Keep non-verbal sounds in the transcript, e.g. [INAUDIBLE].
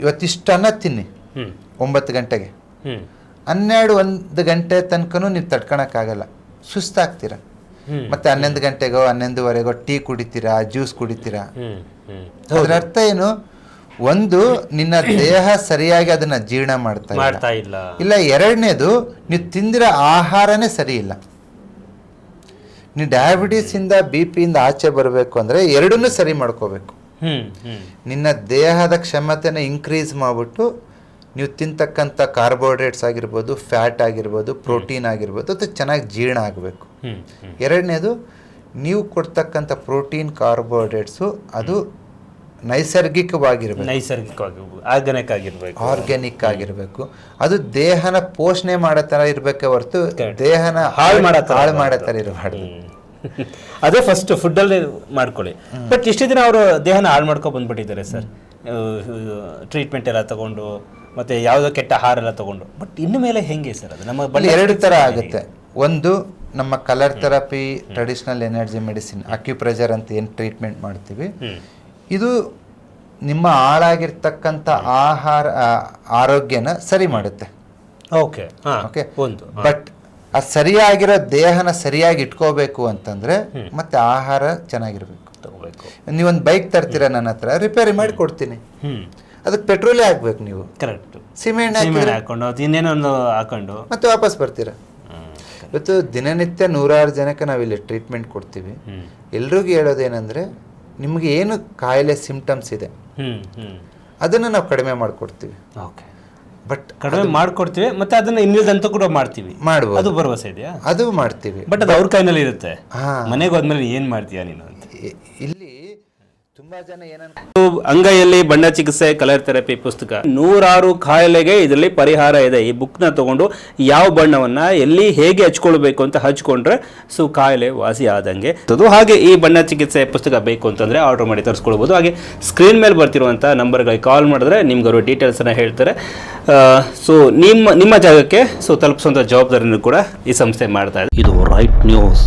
ಇವತ್ತಿಷ್ಟು ಅನ್ನ ತಿನ್ನಿ ಒಂಬತ್ತು ಗಂಟೆಗೆ. ಹನ್ನೆರಡು ಒಂದು ಗಂಟೆ ತನಕನೂ ನೀವು ತಡ್ಕೊಳಕ್ಕಾಗಲ್ಲ ಸುಸ್ತಾಗ್ತೀರ. ಮತ್ತೆ ಹನ್ನೊಂದು ಗಂಟೆಗೋ ಹನ್ನೊಂದುವರೆಗೋ ಟೀ ಕುಡಿತೀರಾ ಜ್ಯೂಸ್ ಕುಡಿತೀರಾ? ಅದರ ಅರ್ಥ ಏನು? ಒಂದು ನಿನ್ನ ದೇಹ ಸರಿಯಾಗಿ ಅದನ್ನ ಜೀರ್ಣ ಮಾಡ್ತಾ ಇಲ್ಲ. ಇಲ್ಲ. ಎರಡನೇದು ನೀವು ತಿಂದಿರೋ ಆಹಾರನೇ ಸರಿ ಇಲ್ಲ. ನೀವು ಡಯಾಬಿಟೀಸ್ ಇಂದ ಬಿ ಪಿಯಿಂದ ಆಚೆ ಬರಬೇಕು ಅಂದ್ರೆ ಎರಡನ್ನೂ ಸರಿ ಮಾಡ್ಕೋಬೇಕು. ನಿನ್ನ ದೇಹದ ಕ್ಷಮತೆನ ಇನ್ಕ್ರೀಸ್ ಮಾಡಿಬಿಟ್ಟು ನೀವು ತಿಂತಕ್ಕಂಥ ಕಾರ್ಬೋಹೈಡ್ರೇಟ್ಸ್ ಆಗಿರ್ಬೋದು ಫ್ಯಾಟ್ ಆಗಿರ್ಬೋದು ಪ್ರೋಟೀನ್ ಆಗಿರ್ಬೋದು ಅದು ಚೆನ್ನಾಗಿ ಜೀರ್ಣ ಆಗಬೇಕು. ಎರಡನೇದು ನೀವು ಕೊಡ್ತಕ್ಕಂಥ ಪ್ರೋಟೀನ್ ಕಾರ್ಬೋಹೈಡ್ರೇಟ್ಸು ಅದು ನೈಸರ್ಗಿಕವಾಗಿರ್ಬೇಕು. ನೈಸರ್ಗಿಕವಾಗಿ ಆರ್ಗ್ಯಾನಿಕ್ ಆಗಿರ್ಬೇಕು ಆರ್ಗ್ಯಾನಿಕ್ ಆಗಿರಬೇಕು. ಅದು ದೇಹನ ಪೋಷಣೆ ಮಾಡೋ ಥರ ಇರಬೇಕೆ ಹೊರತು ದೇಹನ ಹಾಳು ಮಾಡೋ ಹಾಳು ಮಾಡೋ. ಥರ ಇರಬಾರ್ದು. [LAUGHS] ಅದೇ ಫಸ್ಟ್ ಫುಡ್ಡಲ್ಲಿ ಮಾಡ್ಕೊಳ್ಳಿ. ಬಟ್ ಇಷ್ಟು ದಿನ ಅವರು ದೇಹನ ಹಾಳು ಮಾಡ್ಕೊ ಬಂದ್ಬಿಟ್ಟಿದ್ದಾರೆ ಸರ್ ಟ್ರೀಟ್ಮೆಂಟ್ ಎಲ್ಲ ತಗೊಂಡು ಮತ್ತೆ ಯಾವುದೋ ಕೆಟ್ಟ ಆಹಾರ ಎಲ್ಲ ತಗೊಂಡು. ಬಟ್ ಇನ್ನು ಮೇಲೆ ಹೆಂಗೆ ಸರ್ ಅದು? ನಮ್ಮ ಬಳಿ ಎರಡು ಥರ ಆಗುತ್ತೆ. ಒಂದು ನಮ್ಮ colour therapy traditional energy medicine acupressure ಅಂತ ಏನು ಟ್ರೀಟ್ಮೆಂಟ್ ಮಾಡ್ತೀವಿ. ಇದು ನಿಮ್ಮ ಹಾಳಾಗಿರ್ತಕ್ಕಂಥ ಆಹಾರ ಆರೋಗ್ಯನ ಸರಿ ಮಾಡುತ್ತೆ. ಓಕೆ ಹಾ. ಓಕೆ ಒಂದು. ಬಟ್ ಆ ಸರಿಯಾಗಿರೋ ದೇಹನ ಸರಿಯಾಗಿ ಇಟ್ಕೋಬೇಕು ಅಂತಂದ್ರೆ ಮತ್ತೆ ಆಹಾರ ಚೆನ್ನಾಗಿರ್ಬೇಕು. ತಗೋಬೇಕು. ನೀವೊಂದು ಬೈಕ್ ತರ್ತೀರಾ ನನ್ನ ಹತ್ರ ರಿಪೇರಿ ಮಾಡಿ ಕೊಡ್ತೀನಿ. ಅದಕ್ಕೆ ಪೆಟ್ರೋಲೇ ಹಾಕ್ಬೇಕು ನೀವು. ಕರೆಕ್ಟ್ ಸಿಮೆಂಟ್ ಹಾಕೊಂಡು ಅದು ಇನ್ನೇನೋ ಒಂದು ಹಾಕೊಂಡು. ಮತ್ತೆ ವಾಪಸ್ ಬರ್ತೀರಾ. ಇವತ್ತು ದಿನನಿತ್ಯ ನೂರಾರು ಜನಕ್ಕೆ ನಾವಿಲ್ಲಿ ಟ್ರೀಟ್ಮೆಂಟ್ ಕೊಡ್ತೀವಿ. ಎಲ್ರಿಗೂ ಹೇಳೋದೇನೆಂದರೆ ನಿಮಗೆ ಏನು ಕಾಯಿಲೆ ಸಿಂಪ್ಟಮ್ಸ್ ಇದೆ ಅದನ್ನು ನಾವು ಕಡಿಮೆ ಮಾಡಿಕೊಡ್ತೀವಿ. ಓಕೆ ಬಟ್ ಕಡಿಮೆ ಮಾಡ್ಕೊಡ್ತೀವಿ ಮತ್ತೆ ಅದನ್ನ ಇನ್ನಿಲ್ದಂತ ಕೂಡ ಮಾಡ್ತೀವಿ. ಮಾಡ್ಬೋದು. ಅದು ಭರವಸೆ ಇದೆಯಾ ಅದು ಮಾಡ್ತೀವಿ. ಬಟ್ ಅದು ಅವ್ರ ಕೈನಲ್ಲಿ ಇರುತ್ತೆ ಹಾ. ಮನೆಗೆ ಹೋದ್ಮೇಲೆ ಏನ್ ಮಾಡ್ತೀಯಾ ನೀನು ಅಂತ. ಇಲ್ಲಿ ತುಂಬಾ ಜನ ಅಂಗೈಯಲ್ಲಿ ಬಣ್ಣ ಚಿಕಿತ್ಸೆ ಕಲರ್ ಥೆರಪಿ ಪುಸ್ತಕ. ನೂರಾರು ಕಾಯಿಲೆಗೆ ಇದರಲ್ಲಿ ಪರಿಹಾರ ಇದೆ. ಈ ಬುಕ್ನ ತಗೊಂಡು ಯಾವ ಬಣ್ಣವನ್ನ ಎಲ್ಲಿ ಹೇಗೆ ಹಚ್ಕೊಳ್ಬೇಕು ಅಂತ ಹಚ್ಕೊಂಡ್ರೆ ಸೊ ಕಾಯಿಲೆ ವಾಸಿ ಆದಂಗೆ. ಅದು ಹಾಗೆ ಈ ಬಣ್ಣ ಚಿಕಿತ್ಸೆ ಪುಸ್ತಕ ಬೇಕು ಅಂತಂದ್ರೆ ಆರ್ಡರ್ ಮಾಡಿ ತರಿಸ್ಕೊಳ್ಬೋದು. ಹಾಗೆ ಸ್ಕ್ರೀನ್ ಮೇಲೆ ಬರ್ತಿರುವಂಥ ನಂಬರ್ಗಳಿಗೆ ಕಾಲ್ ಮಾಡಿದ್ರೆ ನಿಮ್ಗೆ ಅವರು ಡೀಟೇಲ್ಸನ್ನು ಹೇಳ್ತಾರೆ. ಸೊ ನಿಮ್ಮ ನಿಮ್ಮ ಜಾಗಕ್ಕೆ ಸೊ ತಲುಪಿಸುವಂಥ ಜವಾಬ್ದಾರಿನೂ ಕೂಡ ಈ ಸಂಸ್ಥೆ ಮಾಡ್ತಾ ಇದೆ. ಇದು ರೈಟ್ ನ್ಯೂಸ್